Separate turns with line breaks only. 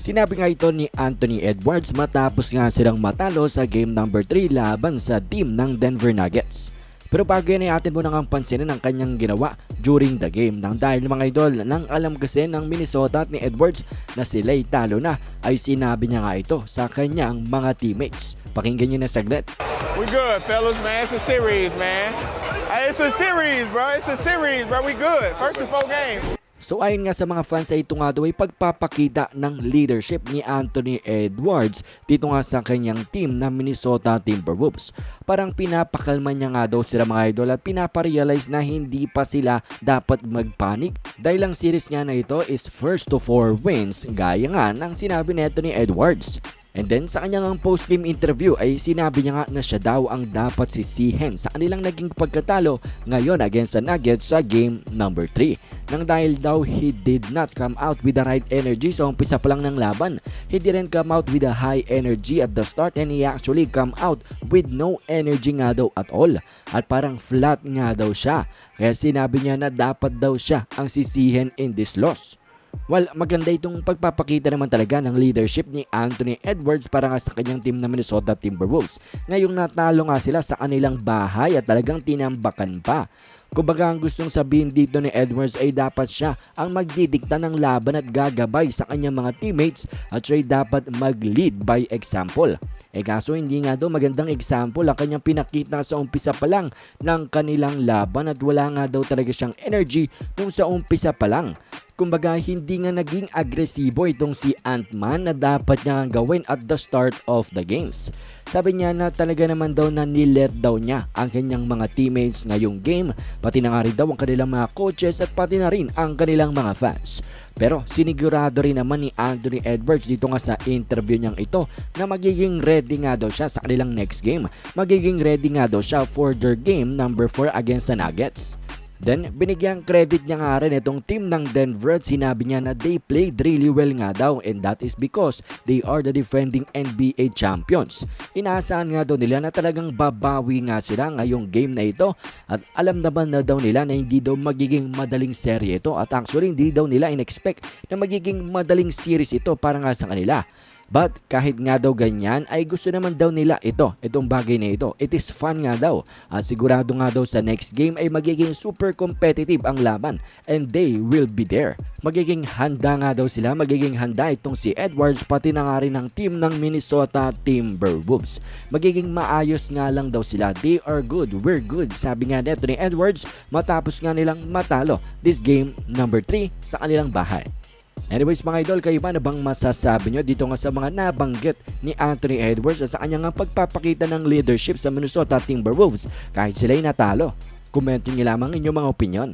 Sinabi nga ito ni Anthony Edwards matapos nga silang matalo sa game number 3 laban sa team ng Denver Nuggets. Pero bago yan ay atin mo nang pansinin ang kanyang ginawa during the game nang dahil mga idol nang alam kasi ng Minnesota at ni Edwards na sila'y talo na ay sinabi niya nga ito sa kanyang mga teammates. Pakinggan niyo na saglit.
We good, fellas, man. It's a series, man. It's a series, bro. It's a series, bro. We good. First and four games.
So ayon nga sa mga fans ay ito nga daw ay pagpapakita ng leadership ni Anthony Edwards dito nga sa kanyang team na Minnesota Timberwolves. Parang pinapakalma niya nga daw sila mga idol at pinaparealize na hindi pa sila dapat magpanik dahil ang series nga na ito is first to four wins gaya nga ng sinabi ni Anthony Edwards. And then sa kanyang post-game interview ay sinabi niya nga na siya daw ang dapat sisihin sa kanilang naging pagkatalo ngayon against the Nuggets sa game number 3. Nang dahil daw he did not come out with the right energy sa umpisa pa lang ng laban. He didn't come out with a high energy at the start and he actually come out with no energy nga daw at all. At parang flat nga daw siya. Kaya sinabi niya na dapat daw siya ang sisihin in this loss. Well, maganda itong pagpapakita naman talaga ng leadership ni Anthony Edwards para nga sa kanyang team na Minnesota Timberwolves. Ngayong natalo nga sila sa kanilang bahay at talagang tinambakan pa. Kumbaga ang gustong sabihin dito ni Edwards ay dapat siya ang magdidikta ng laban at gagabay sa kanyang mga teammates at siya dapat mag-lead by example. Eh kaso hindi nga daw magandang example ang kanyang pinakita sa umpisa pa lang ng kanilang laban at wala nga daw talaga siyang energy nung sa umpisa pa lang. Kumbaga hindi nga naging agresibo itong si Ant-Man na dapat niya gawin at the start of the games. Sabi niya na talaga naman daw na nilet daw niya ang kanyang mga teammates ngayong game, pati na nga rin daw ang kanilang mga coaches at pati na rin ang kanilang mga fans. Pero sinigurado rin naman ni Anthony Edwards dito nga sa interview niyang ito na magiging ready nga daw siya sa kanilang next game. Magiging ready nga daw siya for their game number 4 against the Nuggets. Then, binigyan credit niya nga rin itong team ng Denver at sinabi niya na they played really well nga daw and that is because they are the defending NBA champions. Inaasahan nga daw nila na talagang babawi nga sila ngayong game na ito at alam naman na daw nila na hindi daw magiging madaling serye ito at actually hindi daw nila in-expect na magiging madaling series ito para nga sa kanila. But kahit nga daw ganyan ay gusto naman daw nila ito, itong bagay na ito. It is fun nga daw. At sigurado nga daw sa next game ay magiging super competitive ang laban and they will be there. Magiging handa nga daw sila, magiging handa itong si Edwards pati na nga rin ang team ng Minnesota Timberwolves. Magiging maayos nga lang daw sila. They are good, we're good. Sabi nga neto ni Edwards matapos nga nilang matalo this game number 3 sa kanilang bahay. Anyways mga idol, kayo ba na bang masasabi nyo dito nga sa mga nabanggit ni Anthony Edwards sa kanyang pagpapakita ng leadership sa Minnesota Timberwolves kahit sila'y natalo? Komento nyo lamang inyong mga opinion.